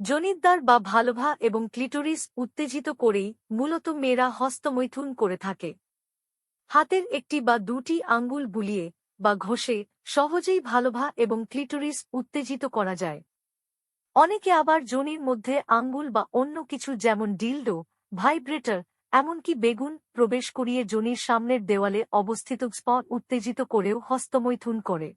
জনিতদ্বার বা ভালোভা এবং ক্লিটোরিস উত্তেজিত করেই মূলত মেয়েরা হস্তমৈথুন করে থাকে। হাতের একটি বা দুটি আঙ্গুল বুলিয়ে বা ঘষে সহজেই ভালোভা এবং ক্লিটোরিস উত্তেজিত করা যায়। অনেকে আবার যোনির মধ্যে আঙ্গুল বা অন্য কিছু যেমন ডিলডো, ভাইব্রেটর, এমনকি বেগুন প্রবেশ করিয়ে যোনির সামনের দেওয়ালে অবস্থিত স্পট উত্তেজিত করেও হস্তমৈথুন করে।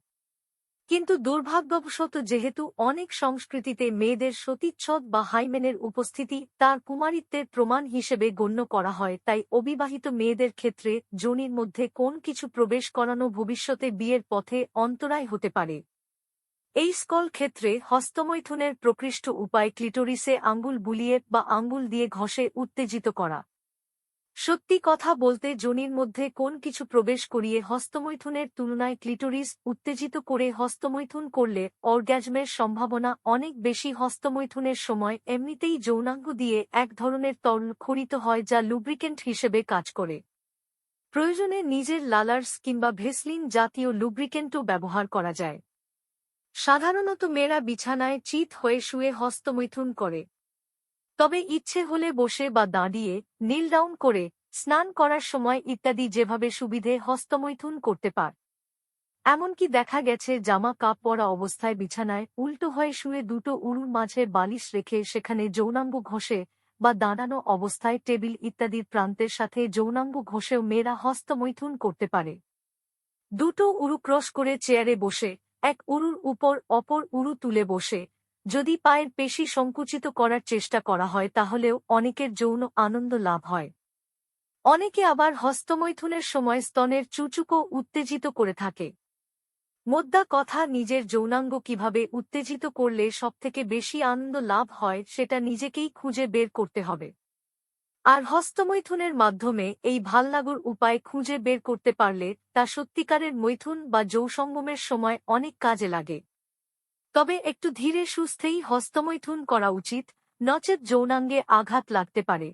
কিন্তু দুর্ভাগ্যবশত যেহেতু অনেক সংস্কৃতিতে মেয়েদের সতীচ্ছদ বা হাইমেনের উপস্থিতি তার কুমারিত্বের প্রমাণ হিসেবে গণ্য করা হয়, তাই অবিবাহিত মেয়েদের ক্ষেত্রে যোনির মধ্যে কোন কিছু প্রবেশ করানো ভবিষ্যতে বিয়ের পথে অন্তরায় হতে পারে। এই স্কল ক্ষেত্রে হস্তমৈথুনের প্রকৃষ্ট উপায় ক্লিটোরিসে আঙ্গুল বুলিয়ে বা আঙ্গুল দিয়ে ঘষে উত্তেজিত করা। সত্যি কথা বলতে যোনির মধ্যে কোন কিছু প্রবেশ করিয়ে হস্তমৈথুনের তুলনায় ক্লিটোরিস উত্তেজিত করে হস্তমৈথুন করলে অর্গ্যাজমের সম্ভাবনা অনেক বেশি। হস্তমৈথুনের সময় এমনিতেই যৌনাঙ্গ দিয়ে এক ধরনের তরল খরিত হয় যা লুব্রিকেন্ট হিসেবে কাজ করে। প্রয়োজনে নিজের লালার্স কিংবা ভেসলিন জাতীয় লুব্রিকেন্টও ব্যবহার করা যায়। সাধারণত মেয়েরা বিছানায় চিত হয়ে শুয়ে হস্তমৈথুন করে। তবে ইচ্ছে হলে বসে বা দাঁড়িয়ে নীল ডাউন করে স্নান করার সময় ইত্যাদি যেভাবে সুবিধে হস্তমৈথুন করতে পার। এমনকি দেখা গেছে জামা কাপ পরা অবস্থায় বিছানায় উল্টো হয়ে শুয়ে দুটো উড়ুর মাঝে বালিশ রেখে সেখানে যৌনাঙ্গ ঘষে বা দাঁড়ানো অবস্থায় টেবিল ইত্যাদির প্রান্তের সাথে যৌনাঙ্গ ঘষেও মেয়েরা হস্তমৈথুন করতে পারে। দুটো উরু ক্রস করে চেয়ারে বসে, এক উরুর উপর অপর উরু তুলে বসে যদি পায়ের পেশি সংকুচিত করার চেষ্টা করা হয়, তাহলেও অনেকের যৌন আনন্দ লাভ হয়। অনেকে আবার হস্তমৈথুনের সময় স্তনের চুচুকো উত্তেজিত করে থাকে। মোদ্দা কথা, নিজের যৌনাঙ্গ কীভাবে উত্তেজিত করলে সবথেকে বেশি আনন্দ লাভ হয়, সেটা নিজেকেই খুঁজে বের করতে হবে। আর হস্তমৈথুনের মাধ্যমে এই ভাল্লাগুর উপায় খুঁজে বের করতে পারলে তা সত্যিকারের মৈথুন বা যৌসঙ্গমের সময় অনেক কাজে লাগে। তবে একটু ধীরে সুস্থেই হস্তমৈথুন করা উচিত নচেত যৌনাঙ্গে আঘাত লাগতে পারে।